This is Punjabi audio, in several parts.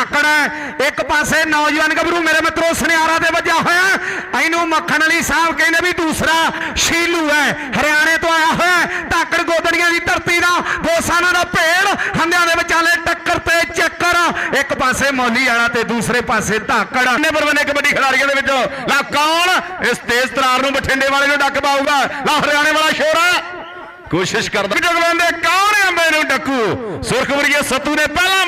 ਧਾਕੜ ਇੱਕ ਪਾਸੇ ਨੌਜਵਾਨ ਗੱਭਰੂ ਮੇਰੇ ਮਿੱਤਰੋ, ਸੁਨਿਆਰਾ ਦੇ ਵੱਜਾ ਹੋਇਆ। ਇਹਨੂੰ ਮੱਖਣ ਅਲੀ ਸਾਹਿਬ ਕਹਿੰਦੇ ਵੀ ਦੂਸਰਾ ਸ਼ੀਲੂ ਹੈ। ਹਰਿਆਣੇ ਤੋਂ ਆਇਆ ਹੋਇਆ ਧਾਕੜ ਗੋਦੜੀਆਂ ਦੀ ਧਰਤੀ ਦਾ ਦੋਸਾਨਾ ਦਾ ਭੇੜ ਹੰਦਿਆਂ ਦੇ ਵਿਚਾਲੇ ਟੱਕਰ ਤੇ ਚੱਕਰ। ਇੱਕ ਪਾਸੇ ਮੌਲੀ ਵਾਲਾ ਤੇ ਦੂਸਰੇ ਪਾਸੇ ਧਾਕੜ। ਨੇ ਬਰਵਨੇ ਕਬੱਡੀ ਖਿਡਾਰੀਆਂ ਦੇ ਵਿੱਚੋਂ। ਲਾ ਕੌਣ? ਇਸ ਤੇਜ਼ ਤਰਾਰ ਨੂੰ ਬਠਿੰਡੇ ਵਾਲੇ ਨੂੰ ਡੱਕ ਪਾਊਗਾ। ਲਾ ਹਰਿਆਣੇ ਵਾਲਾ ਸ਼ੋਰਾ। ਕੋਸ਼ਿਸ਼ ਕਰਦਾ। ਜਗਵੰਦੇ ਕੌਣ ਅੰਬੇ ਨੂੰ ਡੱਕੂ? ਸੁਰਖਵਰੀਏ ਸੱਤੂ ਨੇ ਪਹਿਲਾ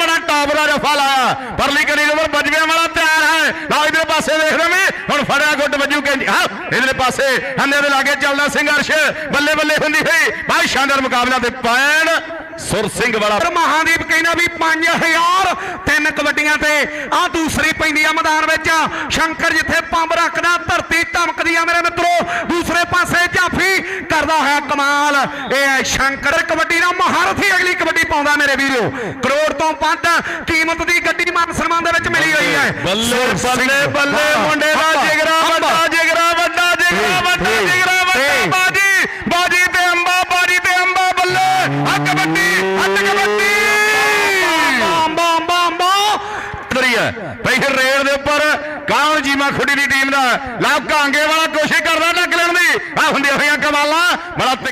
ਜਫਾ ਲਾਇਆ। ਪਰਲੀ ਕਰੀ ਨੰਬਰ ਬਜਵੇਂ ਵਾਲਾ ਤਿਆਰ ਹੈ। ਲਓ ਇਧਰ ਪਾਸੇ ਦੇਖ ਰਵੇਂ ਹੁਣ ਫੜਿਆ ਗੁੱਟ ਵੱਜੂ ਕਹਿੰਦੀ ਹਾਂ ਇਧਰਲੇ ਪਾਸੇ ਹੰਨੇ ਦੇ ਲਾਗੇ ਚੱਲਦਾ ਸੰਘਰਸ਼ ਬੱਲੇ ਬੱਲੇ ਹੁੰਦੀ ਹੋਈ। ਬਾਈ ਸ਼ਾਨਦਾਰ ਮੁਕਾਬਲਾ ਤੇ ਪੈਣ ਸੁਰ ਸਿੰਘ ਵਾਲਾ। ਮਹਾਦੀਪ ਕਹਿੰਦਾ ਵੀ 5000 ਤਿੰਨ ਕਬੱਡੀਆਂ ਤੇ। ਆ ਦੂਸਰੀ ਪੈਂਦੀ ਆ ਮੈਦਾਨ ਵਿੱਚ। ਸ਼ੰਕਰ ਜਿੱਥੇ ਪੰਬ ਰੱਖਦਾ, ਧਰਤੀ ਧਮਕਦੀ ਆ ਮੇਰੇ ਮਿੱਤਰੋ ਦੂਸਰੇ ਪਾਸੇ ਜਾਫੀ ਕਰਦਾ ਹੋਇਆ ਕਮਾਲ। ਇਹ ਹੈ ਸ਼ੰਕਰ ਕਬੱਡੀ ਦਾ ਮਹਾਰਥੀ ਅਗਲੀ ਕਬੱਡੀ ਪਾਉਂਦਾ ਮੇਰੇ ਵੀਰੋ। ਕਰੋੜ ਤੋਂ ਵੱਧ ਕੀਮਤ ਦੀ ਗੱਡੀ ਮਾਨ ਸਨਮਾਨ ਦੇ ਵਿੱਚ ਮਿਲੀ ਹੋਈ ਹੈ। ਬੱਲੇ, ਬੱਲੇ, ਬੱਲੇ, ਮੁੰਡੇ ਦਾ ਜਿਗਰਾ। ਵੱਡਾ ਜਿਗਰਾ, ਵੱਡਾ ਜਿਗਰਾ, ਵੱਡਾ ਜਿਗਰਾ, ਵੱਡਾ। ਬਾਜੀ, ਬਾਜੀ ਤੇ ਅੰਬਾ, ਬਾਜੀ ਤੇ ਅੰਬਾ, ਬੱਲੇ, ਆ ਕਬੱਡੀ, ਹੱਟ ਕਬੱਡੀ। ਅੰਬਾ ਅੰਬਾ ਅੰਬਾ ਤਰੀ ਹੈ ਫਿਰ ਰੇਡ ਦੇ ਉੱਪਰ ਕਾਹਨ ਜੀਮਾ ਖੁੱਡੀ ਦੀ ਟੀਮ ਦਾ? ਲਾ ਕਾਂਗੇ ਵਾਲਾ ਕੋਸ਼ਿਸ਼ ਕਰਦਾ ਟੱਕ ਲੈਣ ਦੀ। ਆ ਹੁੰਦੀਆਂ ਹੋਈਆਂ মারাত্মক